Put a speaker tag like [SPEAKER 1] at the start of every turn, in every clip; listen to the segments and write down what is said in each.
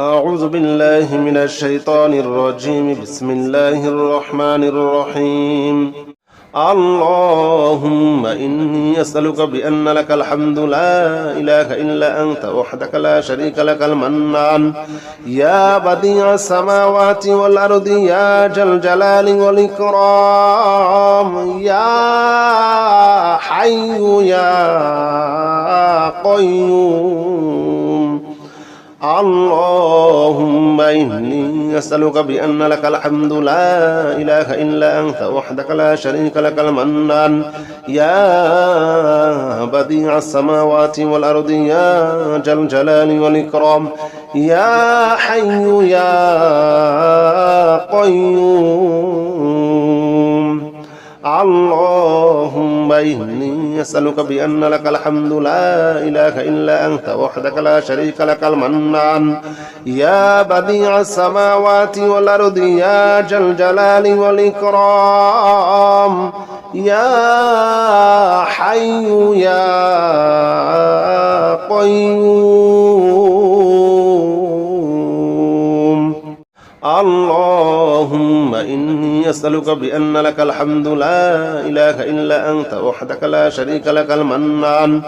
[SPEAKER 1] أعوذ بالله من الشيطان الرجيم. بسم الله الرحمن الرحيم. اللهم إني أسألك بأن لك الحمد لا إله إلا أنت وحدك لا شريك لك المنان. يا بديع السماوات والأرض يا جل الجلال والإكرام يا حي يا قيوم. اللهم إني أسألك بأن لك الحمد لا إله إلا أنت وحدك لا شريك لك المنان. يا بديع السماوات والأرض يا جل الجلال والإكرام. يا حي يا قيوم. إني أسألك بأن لك الحمد لا إله إلا أنت وحدك لا شريك لك المنان. يا بديع السماوات والأرض يا جل الجلال والإكرام. يا حي يا قيوم. اللهم إني أسألك بأن لك الحمد لا إله إلا أنت وحدك لا شريك لك المنان.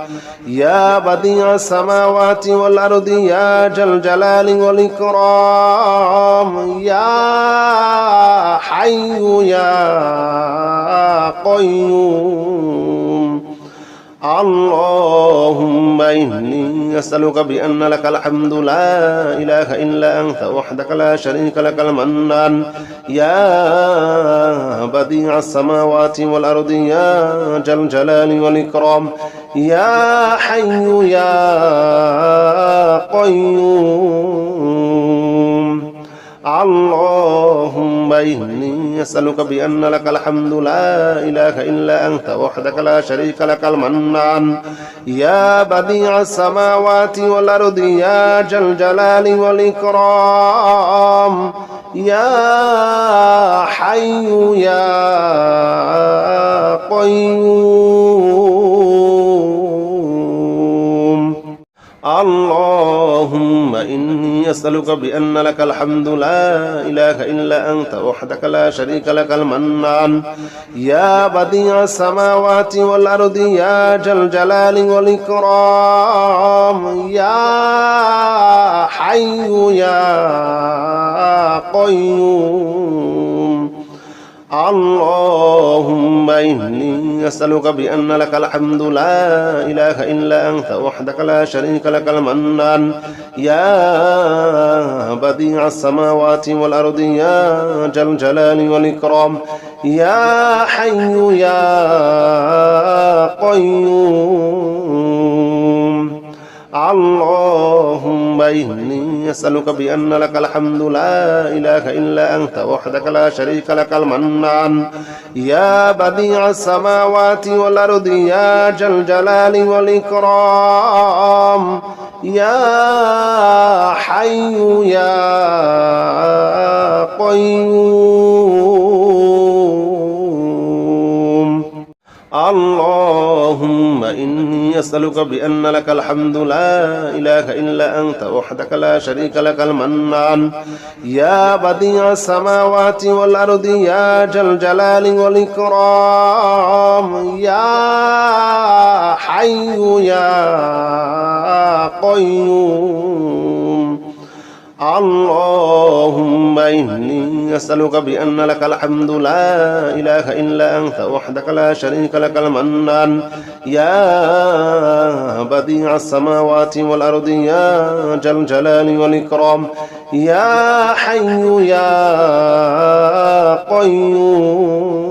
[SPEAKER 1] يا بديع السماوات والأرض يا جل الجلال والإكرام يا حي يا قيوم. اللهم إني أسألك بأن لك الحمد لا إله إلا أنت وحدك لا شريك لك المنان. يا بديع السماوات والأرض يا جل الجلال والإكرام يا حي يا قيوم. اللهم إني أسألك بأن لك الحمد لا إله إلا أنت وحدك لا شريك لك المنان. يا بديع السماوات والأرض يا جل الجلال والإكرام. يا حي يا قيوم. اللهم إني أسألك بأن لك الحمد لا إله إلا أنت وحدك لا شريك لك المنان. يا بديع السماوات والأرض يا جل الجلال والإكرام يا حي يا قيوم. اللهم إني أسألك بأن لك الحمد لا إله إلا أنت وحدك لا شريك لك المنان. يا بديع السماوات والأرض يا جل الجلال والإكرام. يا حي يا قيوم. اللهم إني أسألك بأن لك الحمد لا إله إلا أنت وحدك لا شريك لك المنان. يا بديع السماوات والأرض يا جل الجلال والإكرام. يا حي يا قيوم. اللهم إني أسألك بأن لك الحمد لا إله إلا أنت وحدك لا شريك لك المنان. يا بديع السماوات والأرض يا جل الجلال والإكرام يا حي يا قيوم. اللهم إني أسألك بأن لك الحمد لا إله إلا أنت وحدك لا شريك لك المنان. يا بديع السماوات والأرض يا جل الجلال والإكرام. يا حي يا قيوم.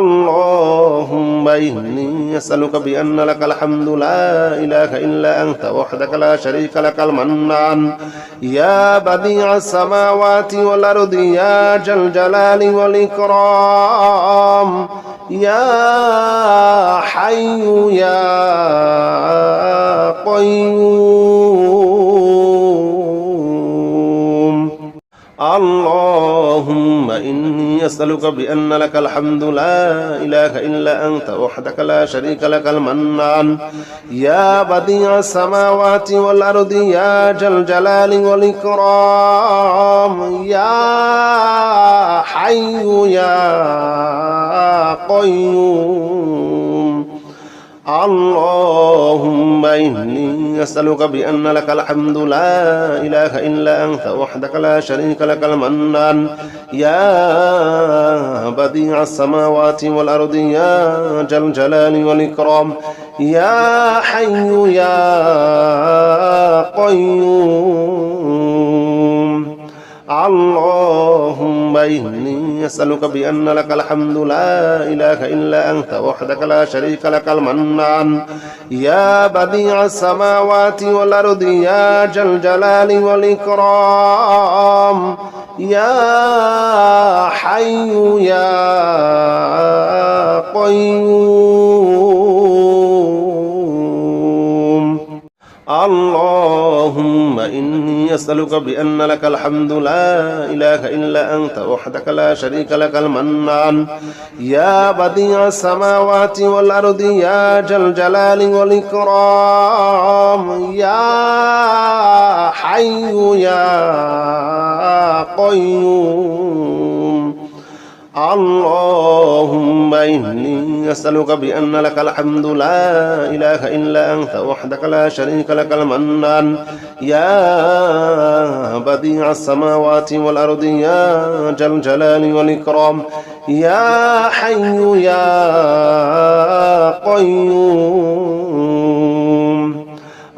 [SPEAKER 1] اللهم إني أسألك بأن لك الحمد لا إله إلا أنت وحدك لا شريك لك المنان. يا بديع السماوات والأرض يا جل الجلال والإكرام. يا حي يا قيوم. اللهم إني أسألك بأن لك الحمد لا إله إلا أنت وحدك لا شريك لك المنان. يا بديع السماوات والأرض يا ذا الجلال والإكرام يا حي يا قيوم. اللهم إني أسألك بأن لك الحمد لا إله إلا أنت وحدك لا شريك لك المنان. يا بديع السماوات والأرض يا ذا الجلال والإكرام. يا حي يا قيوم. اللهم إني أسألك بأن لك الحمد لا إله إلا أنت وحدك لا شريك لك المنان. يا بديع السماوات والأرض يا ذا الجلال والإكرام. يا حي يا قيوم. اللهم إني أسألك بأن لك الحمد لا إله إلا أنت وحدك لا شريك لك المنان. يا بديع السماوات والأرض يا ذا الجلال والإكرام يا حي يا قيوم. اللهم إني أسألك بأن لك الحمد لا إله إلا أنت وحدك لا شريك لك المنان. يا بديع السماوات والأرض يا ذا الجلال والإكرام. يا حي يا قيوم.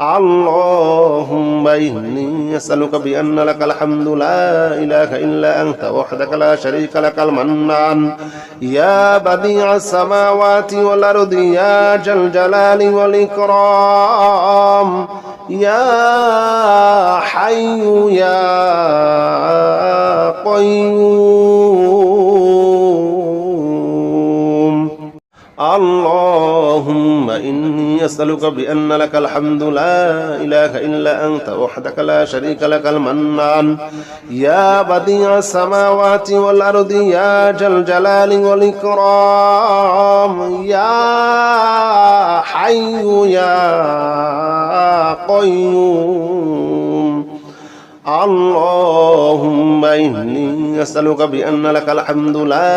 [SPEAKER 1] اللهم إني أسألك بأن لك الحمد لا إله إلا أنت وحدك لا شريك لك المنان. يا بديع السماوات والأرض يا ذا الجلال والإكرام. يا حي يا قيوم. اللهم إني أسألك بأن لك الحمد لا إله إلا أنت وحدك لا شريك لك المنان. يا بديع السماوات والأرض يا ذا الجلال والإكرام يا حي يا قيوم. اللهم إني أسألك بأن لك الحمد لا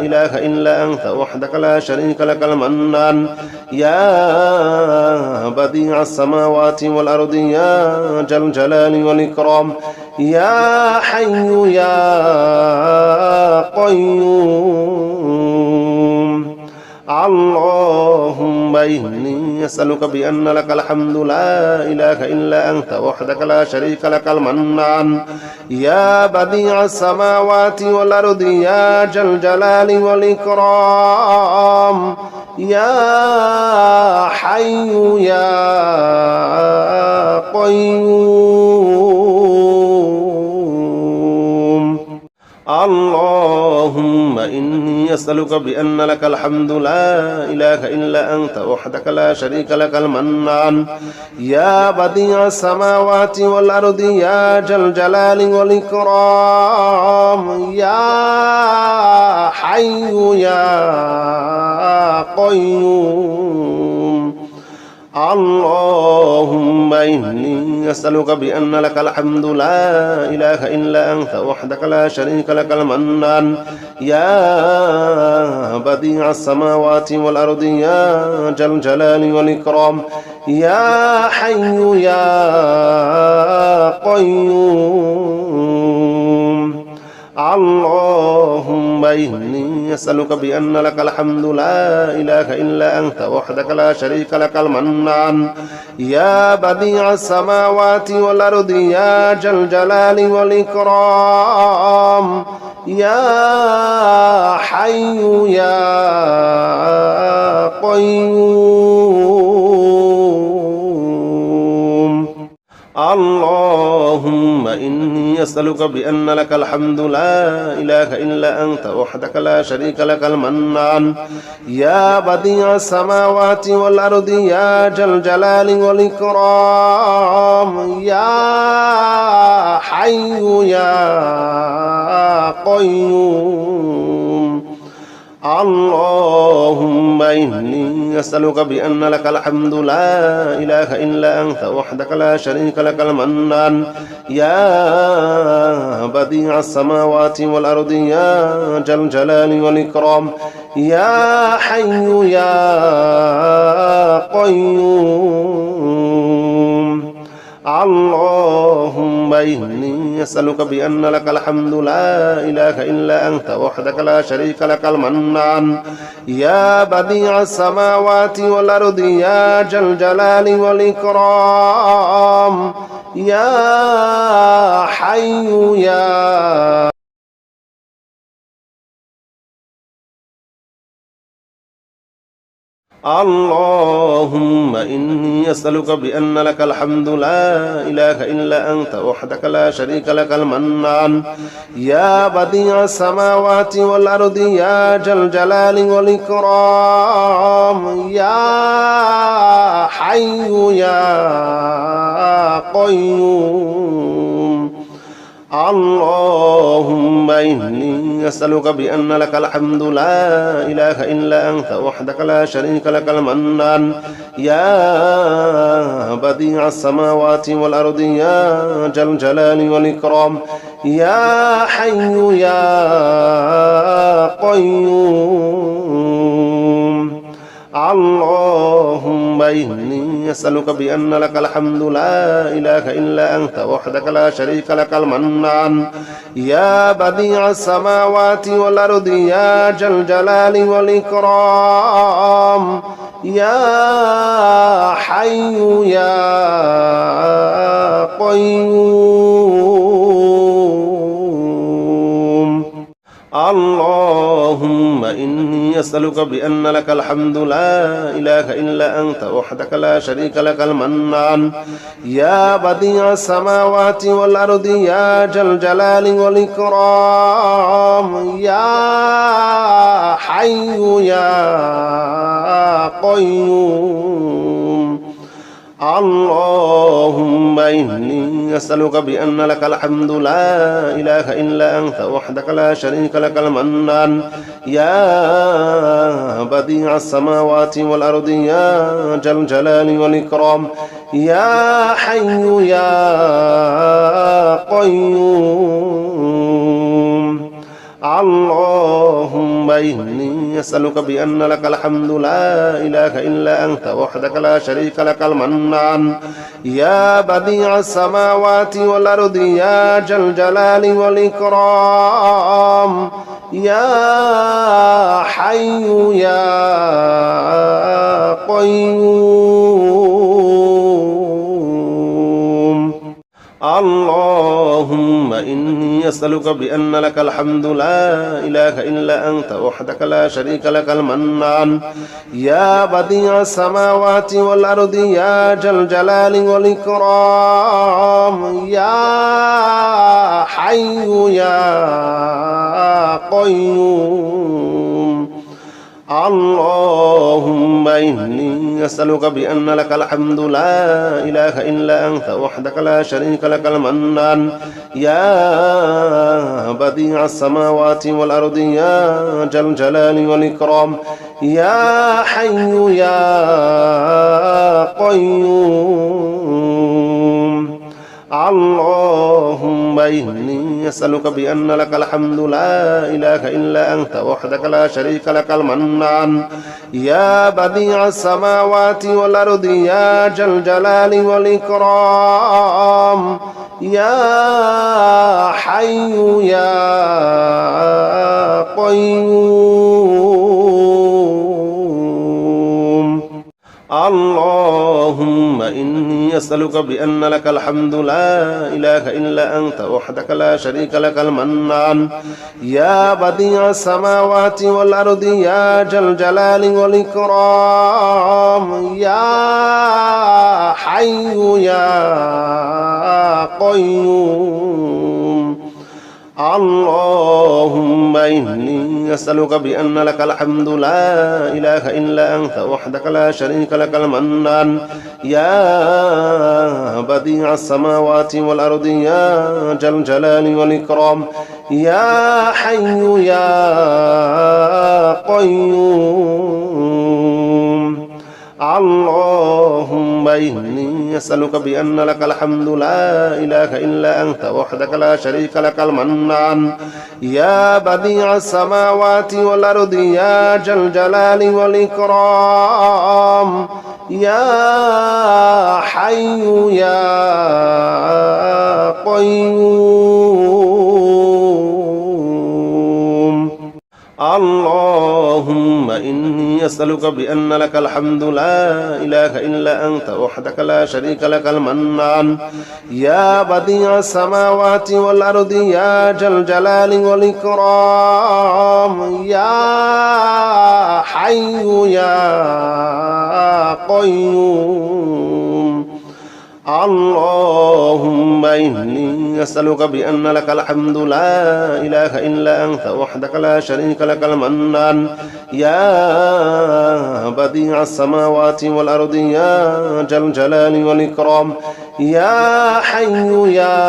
[SPEAKER 1] إله إلا أنت وحدك لا شريك لك المنان. يا بديع السماوات والأرض يا ذا الجلال والإكرام يا حي يا قيوم. اللهم إني أسألك بأن لك الحمد لا إله إلا أنت وحدك لا شريك لك المنان. يا بديع السماوات والأرض يا ذا الجلال والإكرام. يا حي يا قيوم. اللهم إني أسألك بأن لك الحمد لا إله إلا أنت وحدك لا شريك لك المنان. يا بديع السماوات والأرض يا ذا الجلال والإكرام يا حي يا قيوم. اللهم إني أسألك بأن لك الحمد لا إله إلا أنت وحدك لا شريك لك المنان. يا بديع السماوات والأرض يا ذا الجلال والإكرام. يا حي يا قيوم. اللهم إني أسألك بأن لك الحمد لا إله إلا أنت وحدك لا شريك لك المنان. يا بديع السماوات والأرض يا ذا الجلال والإكرام. يا حي يا قيوم. اللهم إني أسألك بأن لك الحمد لا إله إلا أنت وحدك لا شريك لك المنان. يا بديع السماوات والأرض يا ذا الجلال والإكرام يا حي يا قيوم. اللهم إني أسألك بأن لك الحمد لا إله إلا أنت وحدك لا شريك لك المنان. يا بديع السماوات والأرض يا جل الجلال والإكرام. يا حي يا قيوم. اللهم إني أسألك بأن لك الحمد لا إله إلا أنت وحدك لا شريك لك المنان. يا بديع السماوات والأرض يا جل الجلال والإكرام. يا حي يا اللهم إني أسألك بأن لك الحمد لا إله إلا أنت وحدك لا شريك لك المنان. يا بديع السماوات والأرض يا جل جلال والإكرام يا حي يا قيوم. اللهم إني أسألك بأن لك الحمد لا إله إلا أنت وحدك لا شريك لك المنان. يا بديع السماوات والأرض يا جل جلال والإكرام. يا حي يا قيوم. اللهم إني أسألك بأن لك الحمد لا إله إلا أنت وحدك لا شريك لك المنان. يا بديع السماوات والأرض يا جل جلال والإكرام. يا حي يا قيوم. اللهم إني أسألك بأن لك الحمد لا إله إلا أنت وحدك لا شريك لك المنان. يا بديع السماوات والأرض يا جل جلال والإكرام يا حي يا قيوم. اللهم إني أسألك بأن لك الحمد لا إله إلا أنت وحدك لا شريك لك المنان. يا بديع السماوات والأرض يا جل جلال والإكرام. يا حي يا قيوم. اللهم إني أسألك بأن لك الحمد لا إله إلا أنت وحدك لا شريك لك المنان. يا بديع السماوات والأرض يا جل جلال والإكرام. يا حي يا قيوم. اللهم إني أسألك بأن لك الحمد لا إله إلا أنت وحدك لا شريك لك المنان. يا بديع السماوات والأرض يا جل جلال والإكرام يا حي يا قيوم. اللهم إني أسألك بأن لك الحمد لا إله إلا أنت وحدك لا شريك لك المنان. يا بديع السماوات والأرض يا جل جلال والإكرام. يا حي يا قيوم. اللهم إني أسألك بأن لك الحمد لا إله إلا أنت وحدك لا شريك لك المنان. يا بديع السماوات والأرض يا جل جلال والإكرام. يا حي يا قيوم. اللهم إني أسألك بأن لك الحمد لا إله إلا أنت وحدك لا شريك لك المنان. يا بديع السماوات والأرض يا جل جلال والإكرام يا حي يا قيوم. اللهم إني أسألك بأن لك الحمد لا إله إلا أنت وحدك لا شريك لك المنان. يا بديع السماوات والأرض يا جل جلال والإكرام يا حي يا قيوم. اللهم إني أسألك بأن لك الحمد لا إله إلا أنت وحدك لا شريك لك المنان. يا بديع السماوات والأرض يا جل الجلال والإكرام. يا حي يا قيوم. اللهم إني أسألك بأن لك الحمد لا إله إلا أنت وحدك لا شريك لك المنان. يا بديع السماوات والأرض يا جل الجلال والإكرام يا حي يا قيوم. اللهم إني أسألك بأن لك الحمد لا إله إلا أنت وحدك لا شريك لك المنان. يا بديع السماوات والأرض يا جل الجلال والإكرام يا حي يا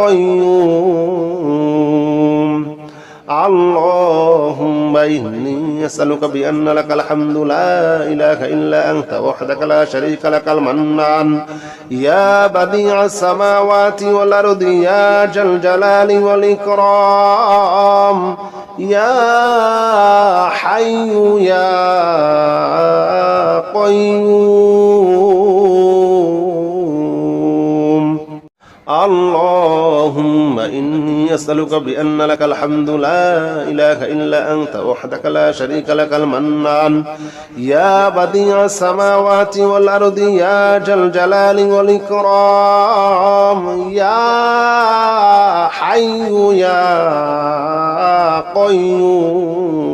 [SPEAKER 1] قيوم. اللهم إني أسألك بأن لك الحمد لا إله إلا أنت وحدك لا شريك لك المنان. يا بديع السماوات والأرض يا جل الجلال والإكرام. يا حي يا قيوم. اللهم إني أسألك بأن لك الحمد لا إله إلا أنت وحدك لا شريك لك المنان. يا بديع السماوات والأرض يا جل الجلال والإكرام يا حي يا قيوم.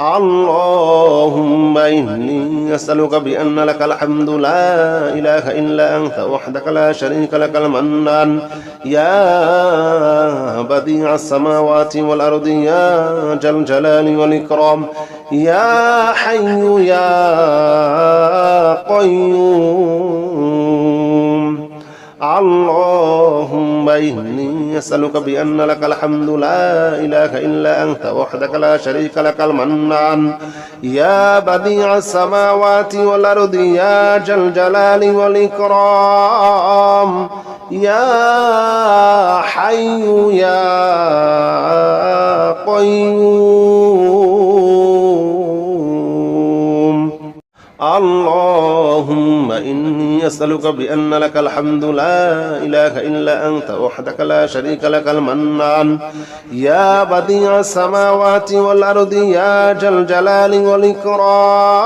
[SPEAKER 1] اللهم إني أسألك بأن لك الحمد لا إله إلا أنت وحدك لا شريك لك المنان. يا بديع السماوات والأرض يا جل الجلال والإكرام يا حي يا قيوم. اللهم إني أسألك بأن لك الحمد لا إله إلا أنت وحدك لا شريك لك المنان. يا بديع السماوات والأرض يا جل الجلال والإكرام. يا حي يا قيوم. اللهم إني أسألك بأن لك الحمد لا إله إلا أنت وحدك لا شريك لك المنان. يا بديع السماوات والأرض يا جل الجلال والإكرام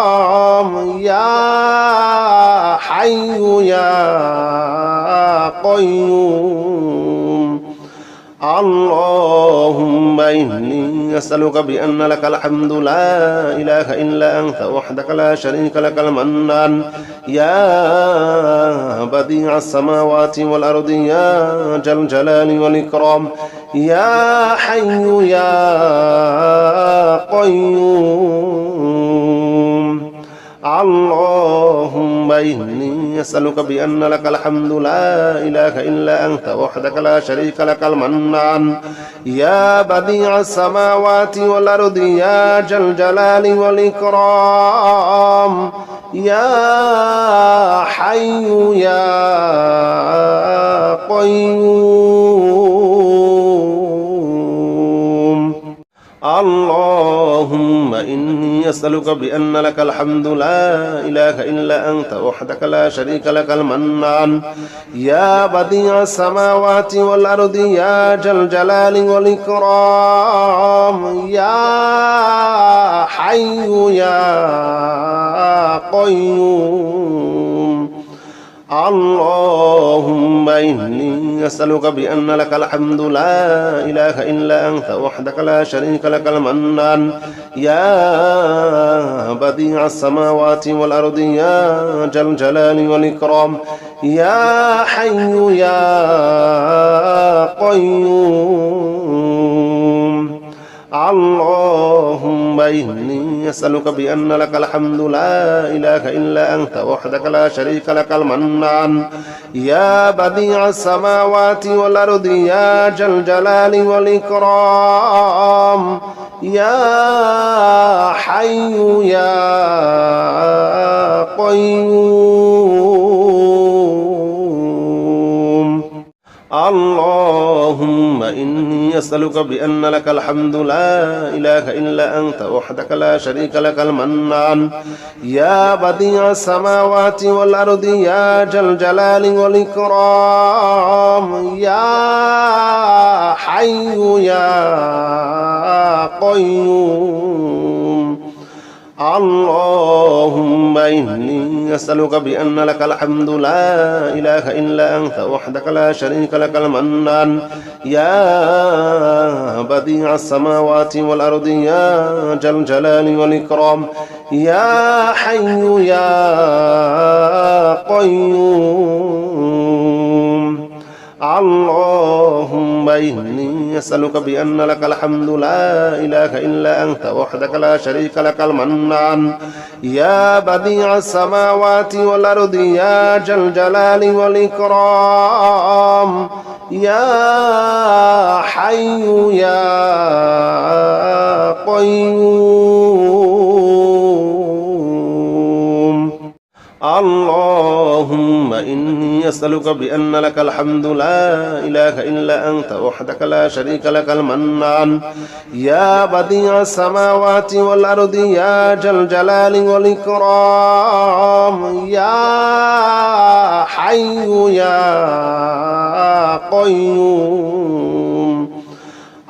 [SPEAKER 1] يا حي يا قيوم. اللهم إني أسألك بأن لك الحمد لا إله إلا أنت وحدك لا شريك لك المنان. يا بديع السماوات والأرض يا جل الجلال والإكرام. يا حي يا قيوم. اللهم إني أسألك بأن لك الحمد لا إله إلا أنت وحدك لا شريك لك المنان. يا بديع السماوات والأرض يا جل الجلال والإكرام. يا حي يا قيوم. اللهم إني أسألك بأن لك الحمد لا إله إلا أنت وحدك لا شريك لك المنان. يا بديع السماوات والأرض يا جل الجلال والإكرام يا حي يا قيوم. اللهم إني أسألك بأن لك الحمد لا إله إلا أنت وحدك لا شريك لك المنان. يا بديع السماوات والأرض يا جل الجلال والإكرام. يا حي يا قيوم. اللهم إني أسألك بأن لك الحمد لا إله إلا أنت وحدك لا شريك لك المنان يا بديع السماوات والأرض يا ذا الجلال والإكرام يا حي يا قيوم اللهم إني أسألك بأن لك الحمد لا إله إلا أنت وحدك لا شريك لك المنان. يا بديع السماوات والأرض يا ذا الجلال والإكرام يا حي يا قيوم. اللهم إني أسألك بأن لك الحمد لا إله إلا أنت وحدك لا شريك لك المنان. يا بديع السماوات والأرض يا ذا الجلال والإكرام. يا حي يا قيوم. اللهم إني أسألك بأن لك الحمد لا إله إلا أنت وحدك لا شريك لك المنان. يا بديع السماوات والأرض يا ذا الجلال والإكرام. يا حي يا قيوم. إني أسألك بأن لك الحمد لا إله إلا أنت وحدك لا شريك لك المنان. يا بديع السماوات والأرض يا ذا الجلال والإكرام يا حي يا قيوم.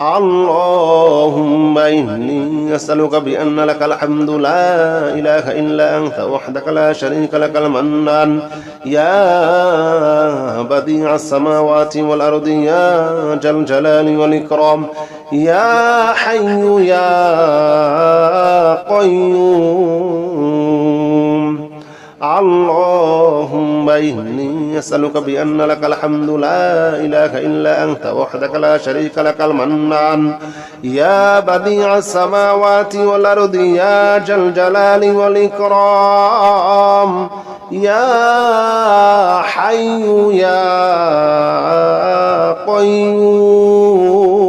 [SPEAKER 1] اللهم إني أسألك بأن لك الحمد لا إله إلا أنت وحدك لا شريك لك المنان. يا بديع السماوات والأرض يا ذا الجلال والإكرام. يا حي يا قيوم. اللهم إني أسألك بأن لك الحمد لا إله إلا أنت وحدك لا شريك لك المنان. يا بديع السماوات والأرض يا ذا الجلال والإكرام. يا حي يا قيوم.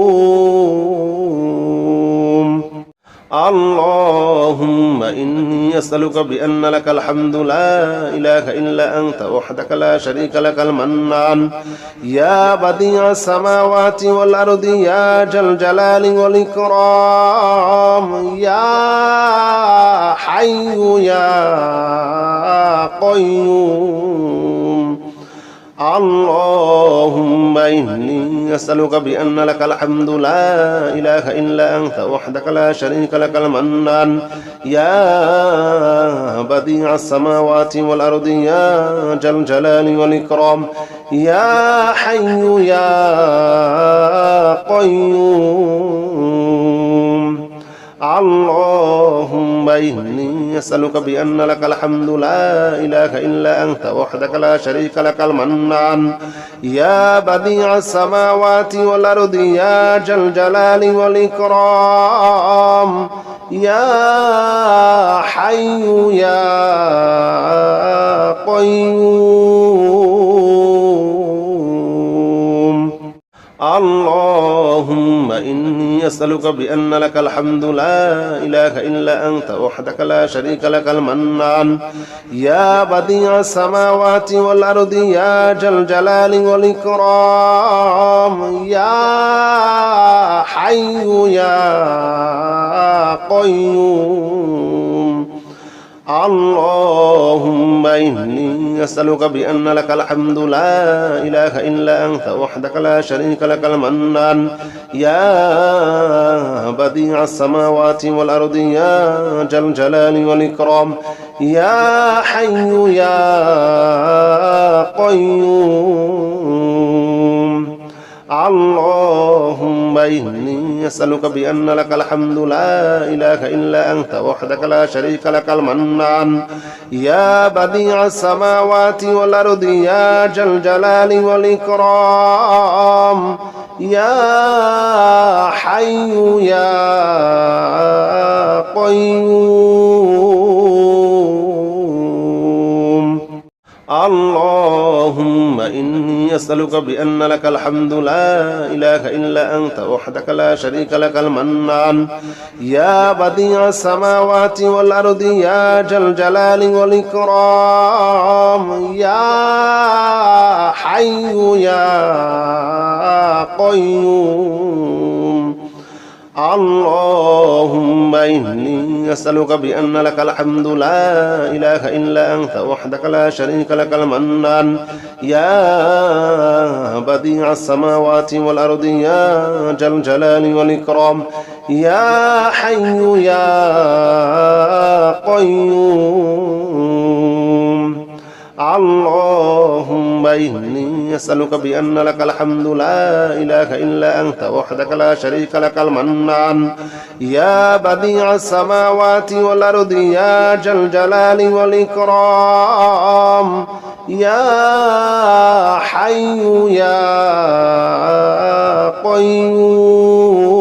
[SPEAKER 1] اللهم إني أسألك بأن لك الحمد لا إله إلا أنت وحدك لا شريك لك المنان. يا بديع السماوات والأرض يا ذا الجلال والإكرام يا حي يا قيوم. اللهم إني أسألك بأن لك الحمد لا إله إلا أنت وحدك لا شريك لك المنان. يا بديع السماوات والأرض يا ذا الجلال والإكرام. يا حي يا قيوم. اللهم إني أسألك بأن لك الحمد لا إله إلا أنت وحدك لا شريك لك المنان. يا بديع السماوات والأرض يا ذا الجلال والإكرام. يا حي يا قيوم. إني أسألك بأن لك الحمد لا إله إلا أنت وحدك لا شريك لك المنان. يا بديع السماوات والأرض يا ذا الجلال والإكرام يا حي يا قيوم. اللهم إني أسألك بأن لك الحمد لا إله إلا أنت وحدك لا شريك لك المنان. يا بديع السماوات والأرض يا ذا الجلال والإكرام يا حي يا قيوم. اللهم إني أسألك بأن لك الحمد لا إله إلا أنت وحدك لا شريك لك المنان. يا بديع السماوات والأرض يا ذا الجلال والإكرام. يا حي يا قيوم. اللهم إني أسألك بأن لك الحمد لا إله إلا أنت وحدك لا شريك لك المنان. يا بديع السماوات والأرض يا ذا الجلال والإكرام يا حي يا قيوم. اللهم إني أسألك بأن لك الحمد لا إله إلا أنت وحدك لا شريك لك المنان. يا بديع السماوات والأرض يا ذا الجلال والإكرام يا حي يا قيوم. اللهم إني أسألك بأن لك الحمد لا إله إلا أنت وحدك لا شريك لك المنان. يا بديع السماوات والأرض يا ذا الجلال والإكرام. يا حي يا قيوم.